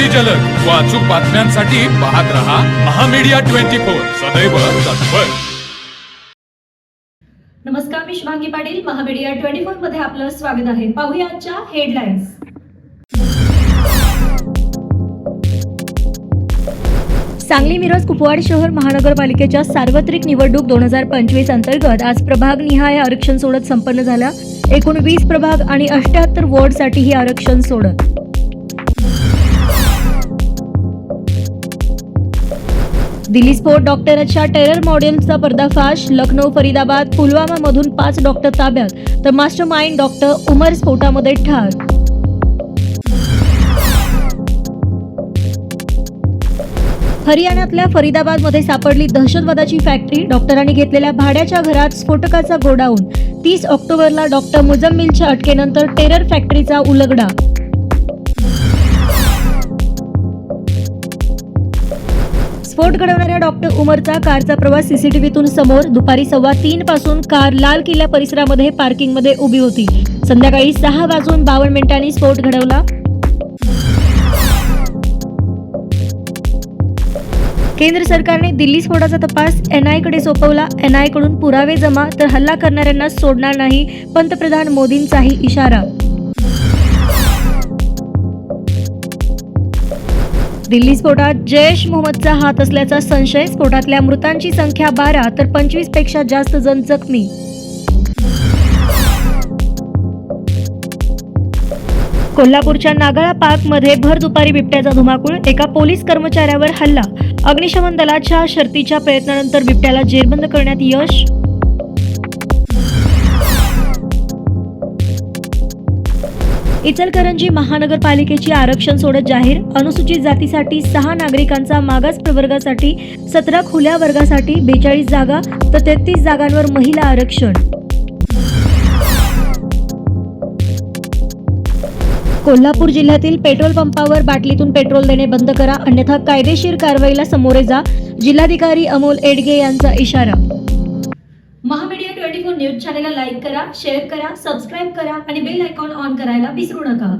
अगदी जलद व अचूक बातम्यांसाठी पाहत रहा महामीडिया ट्वेंटी फोर. सदैव तत्पर. नमस्कार मी शुभांगी पाटील. महामीडिया ट्वेंटी फोरमध्ये आपलं स्वागत आहे. पाहूया आजच्या हेडलाईन्स सांगली मिरज कुपवाड शहर महानगरपालिकेच्या सार्वत्रिक निवडणूक दोन हजार पंचवीस अंतर्गत आज प्रभाग निहाय आरक्षण सोडत संपन्न झाला. एकूण वीस प्रभाग आणि अठ्याहत्तर वॉर्डसाठी ही आरक्षण सोडत. दिल्ली स्फोट. टेरर मॉडेलचा पर्दाफाश. लखनौ फरीदाबाद पुलवामा मधून पाच डॉक्टर ताब्यात. तर मास्टर माइंड डॉक्टर उमर स्फोटामध्ये ठार. हरियाणातल्या फरीदाबादमध्ये सापडली दहशतवादाची फॅक्टरी. डॉक्टरांनी घेतलेल्या भाड्याच्या घरात स्फोटकाचा गोडाऊन. तीस ऑक्टोबरला डॉक्टर मुजम्मिलच्या अटकेनंतर टेरर फॅक्टरीचा उलगडा. स्फोट घडवणाऱ्या डॉक्टर उमरचा कारचा प्रवास सीसीटीव्हीतून समोर दुपारी सव्वा तीन पासून कार लाल किल्ला परिसरामध्ये पार्किंगमध्ये उभी होती. संध्याकाळी सहा वाजून बावन्न मिनिटांनी स्फोट घडवला. केंद्र सरकारने दिल्ली स्फोटाचा तपास एनआयकडे सोपवला. एनआयकडून पुरावे जमा तर हल्ला करणाऱ्यांना सोडणार नाही पंतप्रधान मोदींचाही इशारा दिल्ली स्फोटात जैश मोहम्मदचा हात असल्याचा संशय. स्फोटातल्या मृतांची संख्या बारा तर पंचवीसपेक्षा जास्त जण जखमी. कोल्हापूरच्या नागाळा पार्कमध्ये भर दुपारी बिबट्याचा धुमाकूळ एका पोलीस कर्मचाऱ्यावर हल्ला. अग्निशमन दलाच्या शर्तीच्या प्रयत्नानंतर बिबट्याला जेरबंद करण्यात यश इचलकरंजी महानगरपालिकेची आरक्षण सोडत जाहीर. अनुसूचित जातीसाठी सहा नागरिकांचा मागास प्रवर्गासाठी सतरा खुल्या वर्गासाठी बेचाळीस जागा तर तेहतीस जागांवर महिला आरक्षण. कोल्हापूर जिल्ह्यातील पेट्रोल पंपावर बाटलीतून पेट्रोल देणे बंद करा. अन्यथा कायदेशीर कारवाईला समोरे जा. जिल्हाधिकारी अमोल एडगे यांचा इशारा. न्यूज चॅनलला लाईक करा शेअर करा सबस्क्राईब करा आणि बेल आयकॉन ऑन करायला विसरू नका.